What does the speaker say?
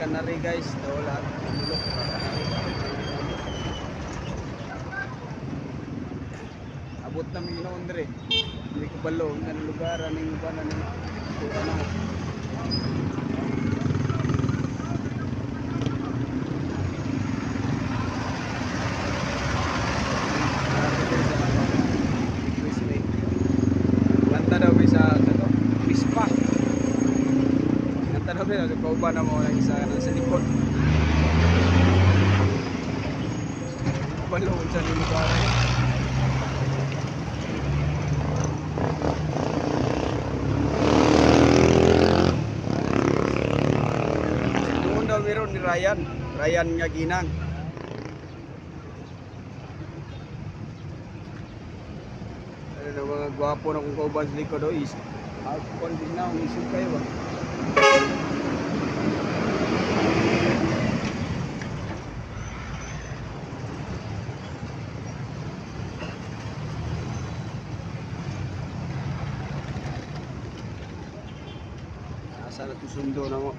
guys, nawala. Tulog. Abot na may ginoon dire. Hindi ko balo, ang lugar, anong lugar, anong ano. Ganda daw may sa ano, Pispa. May sa kauba na mo lang isa ano, sa likod. Balon sa lugar. Doon daw meron ni Ryan. Ryan nga ginang. Ano mga gwapo na kung kauban sa likod o is. Alcohol din na, ang isip kayo ba? Asa na to sundo na mo.